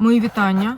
Мої вітання.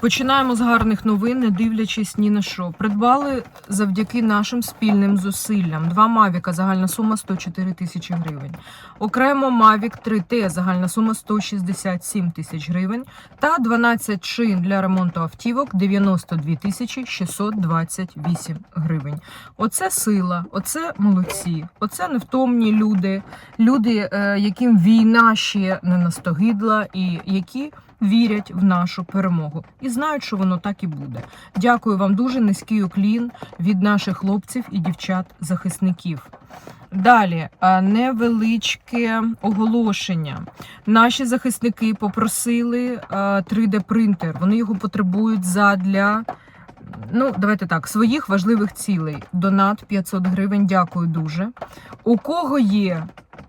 Починаємо з гарних новин, не дивлячись ні на що. Придбали завдяки нашим спільним зусиллям. Два Мавіка, загальна сума 104 тисячі гривень. Окремо Мавік 3Т, загальна сума 167 тисяч гривень. Та 12 шин для ремонту автівок 92 тисячі 628 гривень. Оце сила, оце молодці, оце невтомні люди, люди, е, яким війна ще не настогидла, і які вірять в нашу перемогу і знають, що воно так і буде. Дякую вам дуже низький уклін від наших хлопців і дівчат-захисників. Далі е, невеличке оголошення. Наші захисники попросили 3D-принтер. Вони його потребують задля. Ну, давайте так, своїх важливих цілей. Донат 500 гривень. Дякую дуже. У кого є,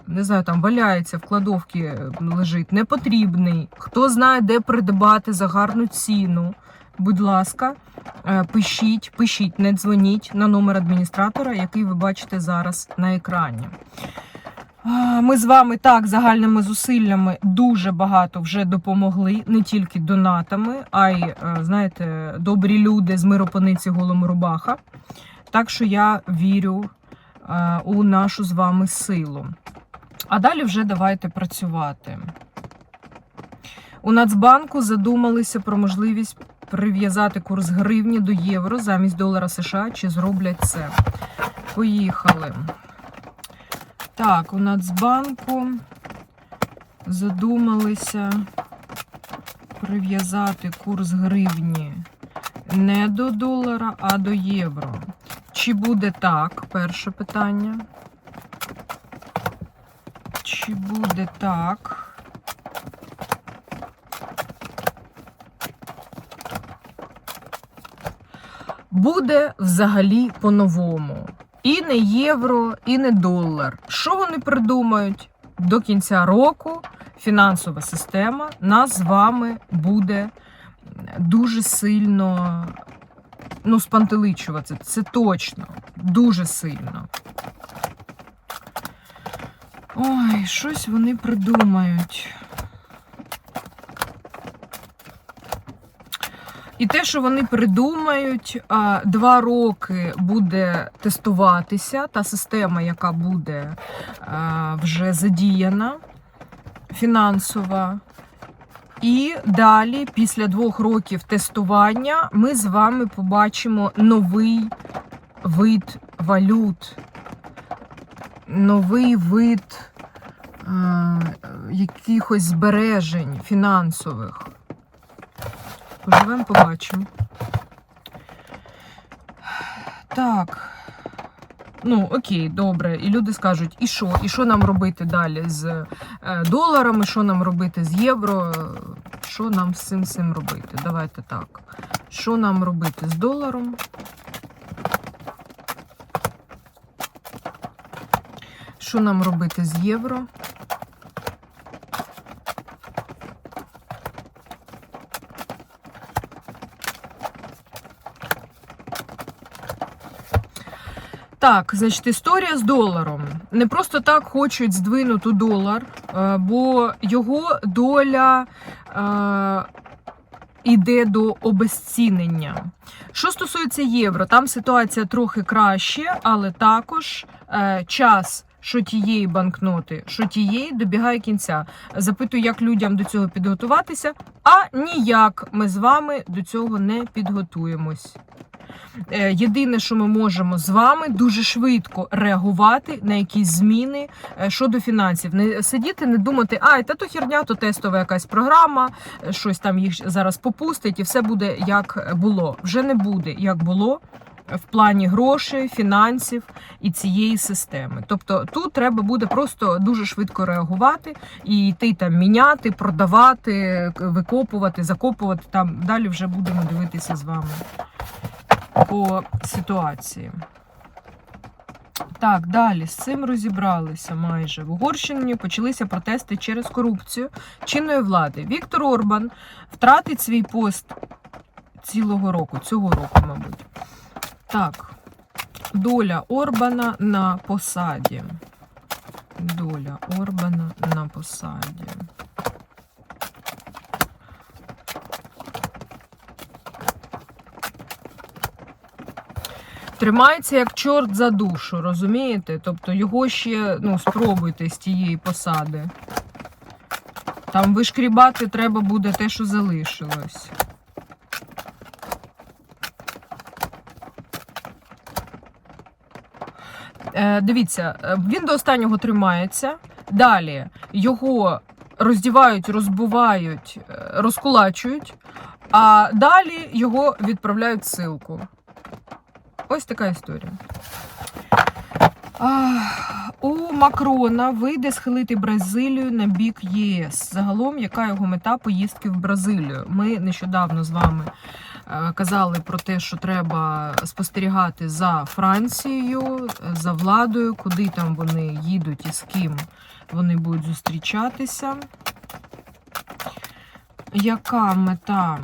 не знаю, там валяється в кладовці е, лежить, непотрібний. Хто знає, де придбати за гарну ціну. Будь ласка, е, пишіть, пишіть, не дзвоніть на номер адміністратора, який ви бачите зараз на екрані. Ми з вами так загальними зусиллями дуже багато вже допомогли, не тільки донатами, а й, е, знаєте, добрі люди з миропониці голому рубаха. Так що я вірю е, у нашу з вами силу. А далі вже давайте працювати. У Нацбанку задумалися про можливість прив'язати курс гривні до євро замість долара США. Чи зроблять це? Поїхали. Так, у Нацбанку задумалися прив'язати курс гривні не до долара, а до євро. Чи буде так? Перше питання. Чи буде так? Буде взагалі по-новому. І не євро, і не долар. Що вони придумають? До кінця року фінансова система нас з вами буде дуже сильно ну, спантеличувати. Це точно, дуже сильно. Ой, щось вони придумають. І те, що вони придумають, два роки буде тестуватися та система, яка буде вже задіяна, фінансова. І далі, після двох років тестування, ми з вами побачимо новий вид валют, новий вид е, якихось збережень фінансових. Поживемо, побачимо. Так. Ну, окей, добре. І люди скажуть, і що? І що нам робити далі з е, доларами, що нам робити з євро? Що нам з цим цим робити? Давайте так. Що нам робити з доларом? Що нам робити з євро? Так, значить, історія з доларом. Не просто так хочуть здвинути долар, е, бо його доля е, йде до обезцінення. Що стосується євро, там ситуація трохи краще, але також е, час. Що тієї банкноти, що тієї добігає кінця. Запитую, як людям до цього підготуватися, а ніяк ми з вами до цього не підготуємось. Е, Єдине, що ми можемо з вами дуже швидко реагувати на якісь зміни е, щодо фінансів. Не сидіти, не думати, а та то херня, то тестова якась програма, е, щось там їх зараз попустить, і все буде як було. Вже не буде як було. В плані грошей, фінансів і цієї системи. Тобто тут треба буде просто дуже швидко реагувати і йти там міняти, продавати, викопувати, закопувати. Там далі вже будемо дивитися з вами по ситуації. Так, далі з цим розібралися майже. В Угорщині почалися протести через корупцію чинної влади. Віктор Орбан втратить свій пост цілого року, цього року, мабуть. Так, доля Орбана на посаді. Доля Орбана на посаді. Тримається як чорт за душу, розумієте? Тобто його ще ну, спробуйте з тієї посади. Там вишкрібати треба буде те, що залишилось. Е, дивіться, е, він до останнього тримається. Далі його роздівають, розбивають, е, розкулачують, а далі його відправляють в ссилку. Ось така історія. У Макрона вийде схилити Бразилію на бік ЄС. Загалом, яка його мета поїздки в Бразилію? Ми нещодавно з вами е, казали про те, що треба спостерігати за Францією, за владою, куди там вони їдуть і з ким вони будуть зустрічатися. Яка мета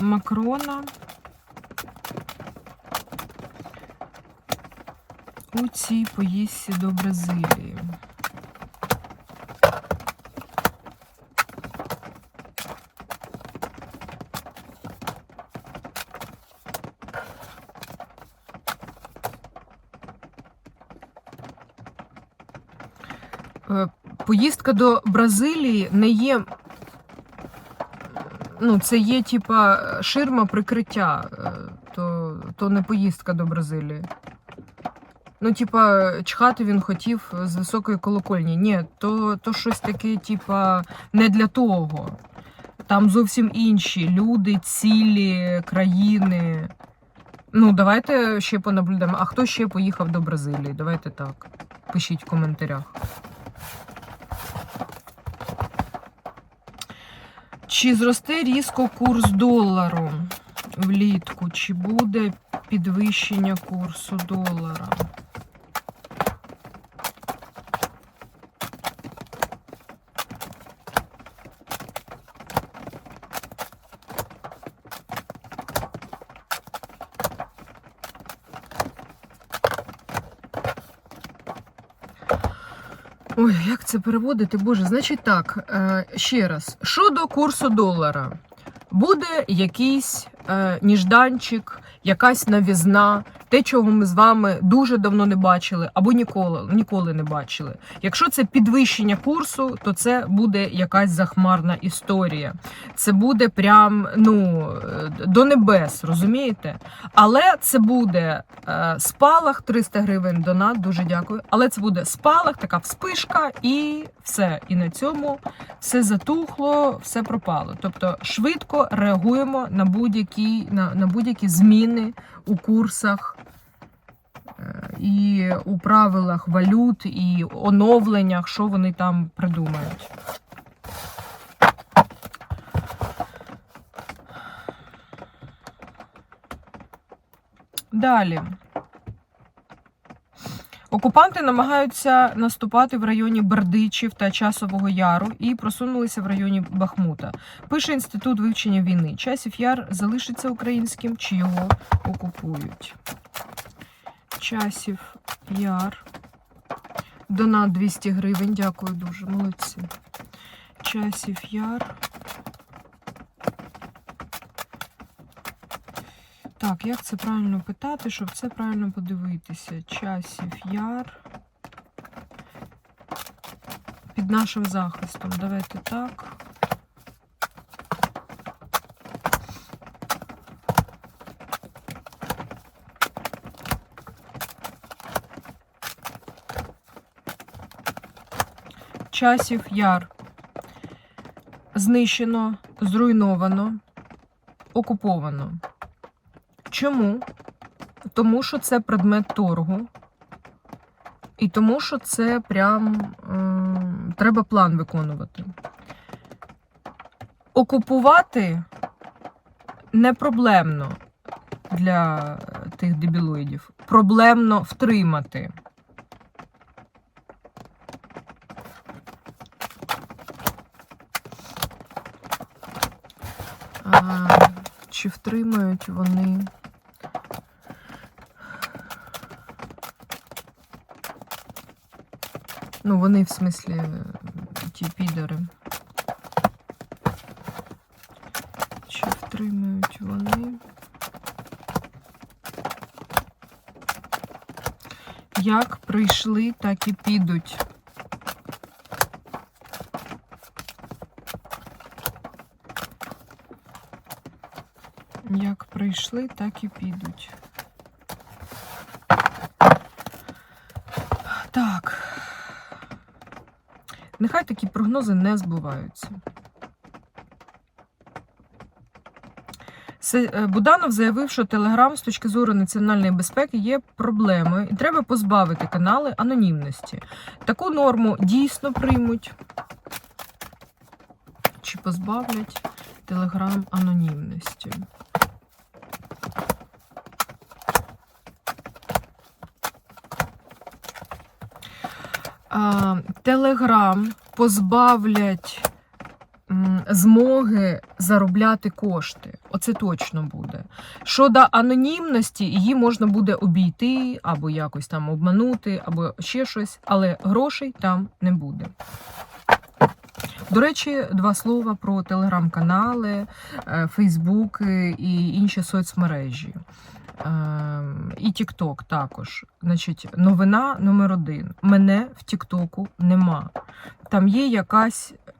Макрона? У цій поїздці до Бразилії. Е, Поїздка до Бразилії не є. Ну, це є типа ширма прикриття, е, то, то не поїздка до Бразилії. Ну, типа, чхати він хотів з високої колокольні. Ні, то, то щось таке, типа, не для того. Там зовсім інші люди, цілі, країни. Ну, давайте ще понаблюдаємо. А хто ще поїхав до Бразилії? Давайте так. Пишіть в коментарях. Чи зросте різко курс долару влітку? Чи буде підвищення курсу долара? Ой, як це переводити? Боже, значить так, е, ще раз. Щодо курсу долара, буде якийсь е, ніжданчик, якась навізна, те, чого ми з вами дуже давно не бачили, або ніколи, ніколи не бачили. Якщо це підвищення курсу, то це буде якась захмарна історія. Це буде прям ну, е, до небес, розумієте? Але це буде е, спалах 300 гривень донат, дуже дякую. Але це буде спалах, така вспишка, і все. І на цьому все затухло, все пропало. Тобто швидко реагуємо на будь-які на, на будь-які зміни у курсах. е, І у правилах валют, і оновленнях, що вони там придумають. Далі. Окупанти намагаються наступати в районі Бердичів та Часового Яру і просунулися в районі Бахмута. Пише інститут вивчення війни. Часів Яр залишиться українським чи його окупують. Часів Яр. Донат 200 гривень. Дякую дуже. Молодці. Часів Яр. Так, як це правильно питати, щоб це правильно подивитися? Часів яр. Під нашим захистом. Давайте так. Часів яр. Знищено, зруйновано, окуповано. Чому? Тому що це предмет торгу. І тому, що це прям м, треба план виконувати. Окупувати не проблемно для тих дебілоїдів. Проблемно втримати. А, чи втримають вони? Ну, вони в смислі е, ті підори. Чи втримають вони? Як прийшли, так і підуть. Як прийшли, так і підуть. Нехай такі прогнози не збуваються. Е, Буданов заявив, що Телеграм з точки зору національної безпеки є проблемою і треба позбавити канали анонімності. Таку норму дійсно приймуть. Чи позбавлять Телеграм анонімності? Телеграм позбавлять змоги заробляти кошти. Оце точно буде. Щодо анонімності, її можна буде обійти, або якось там обманути, або ще щось, але грошей там не буде. До речі, два слова про телеграм-канали, е, Фейсбук і інші соцмережі. Ем, І Тікток також. Значить, новина номер один. Мене в Тіктоку нема. Там є якась е,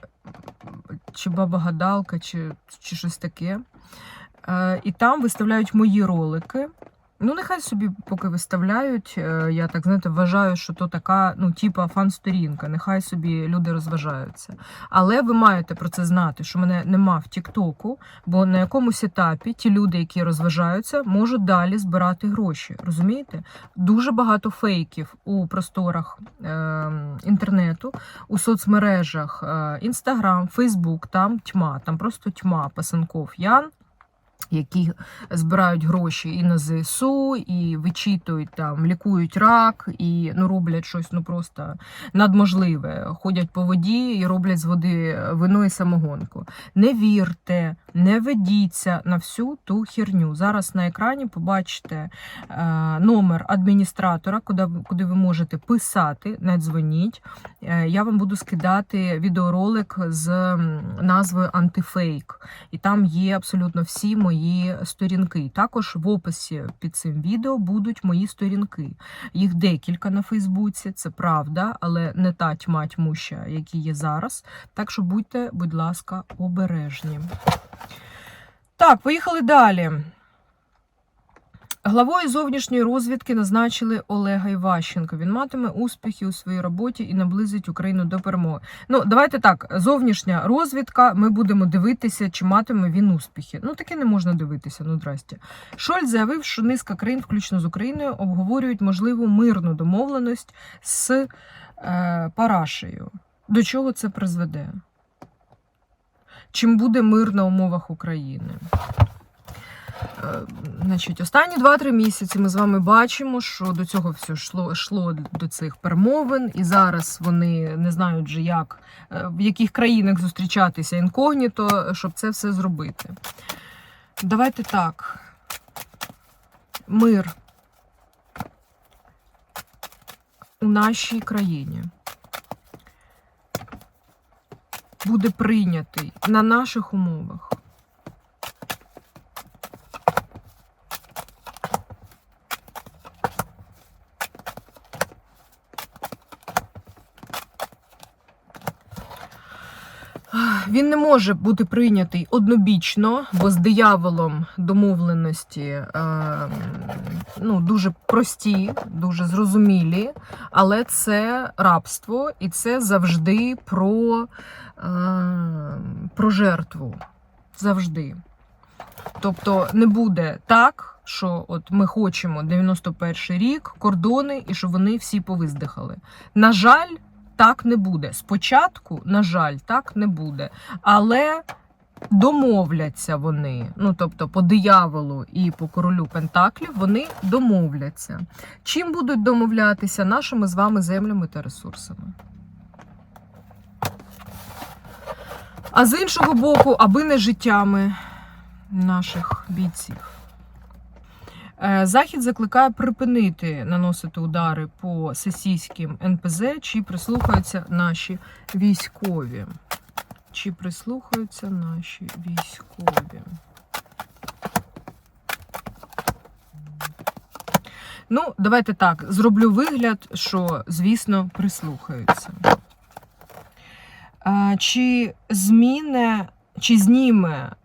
чи баба-гадалка, чи, чи щось таке. Е, І там виставляють мої ролики. Ну, нехай собі поки виставляють. Е, Я так знаєте, вважаю, що то така, ну, типа фан-сторінка. Нехай собі люди розважаються. Але ви маєте про це знати, що мене нема в Тіктоку, бо на якомусь етапі ті люди, які розважаються, можуть далі збирати гроші. Розумієте? Дуже багато фейків у просторах е, інтернету, у соцмережах Інстаграм, Фейсбук, там тьма, там просто тьма пасанков Ян. Які збирають гроші і на ЗСУ, і вичитують там, лікують рак, і ну роблять щось ну просто надможливе. Ходять по воді і роблять з води вино і самогонку. Не вірте, не ведіться на всю ту херню. Зараз на екрані побачите е, номер адміністратора, куди, куди ви можете писати, не дзвоніть. Е, я вам буду скидати відеоролик з назвою Антифейк. І там є абсолютно всі мої сторінки. Також в описі під цим відео будуть мої сторінки. Їх декілька на Фейсбуці, це правда, але не та тьма тьмуща, які є зараз. Так що будьте, будь ласка, обережні. Так, поїхали далі. Главою зовнішньої розвідки назначили Олега Іващенка. Він матиме успіхи у своїй роботі і наблизить Україну до перемоги. Ну, давайте так. Зовнішня розвідка. Ми будемо дивитися, чи матиме він успіхи. Ну, таке не можна дивитися. Ну, здрасте. Шольц заявив, що низка країн, включно з Україною, обговорюють можливу мирну домовленість з е, Парашею. До чого це призведе? Чим буде мир на умовах України? Е, Значить, останні 2-3 місяці ми з вами бачимо, що до цього все йшло, йшло до цих перемовин, і зараз вони не знають вже, як е, в яких країнах зустрічатися інкогніто, щоб це все зробити. Давайте так. Мир у нашій країні буде прийнятий на наших умовах. Він не може бути прийнятий однобічно, бо з дияволом домовленості е, ну, дуже прості, дуже зрозумілі, але це рабство, і це завжди про, е, про жертву. Завжди. Тобто не буде так, що от ми хочемо 91 рік, кордони, і щоб вони всі повиздихали. На жаль, так не буде. Спочатку, на жаль, так не буде. Але домовляться вони. Ну, тобто, по дияволу і по королю Пентаклів вони домовляться. Чим будуть домовлятися нашими з вами землями та ресурсами? А з іншого боку, аби не життями наших бійців. Е, Захід закликає припинити наносити удари по сесійським НПЗ, чи прислухаються наші військові. Чи прислухаються наші військові? Ну, давайте так, зроблю вигляд, що, звісно, прислухаються. Чи зміне, чи зніме е,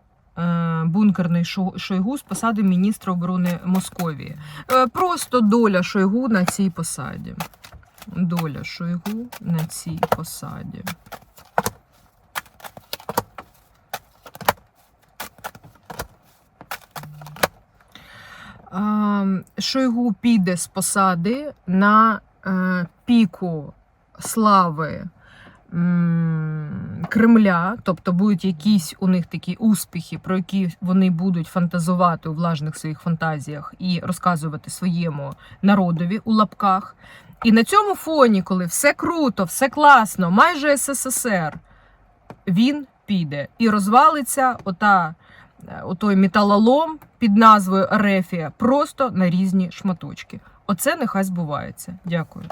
бункерний Шойгу з посади міністра оборони Московії? Е, просто доля Шойгу на цій посаді. Доля Шойгу на цій посаді. Шойгу піде з посади на е, піку слави Кремля, тобто будуть якісь у них такі успіхи, про які вони будуть фантазувати у влажних своїх фантазіях і розказувати своєму народові у лапках. І на цьому фоні, коли все круто, все класно, майже СССР, він піде і розвалиться ота, е, отой металолом під назвою Арефія просто на різні шматочки. Оце нехай збувається. Дякую.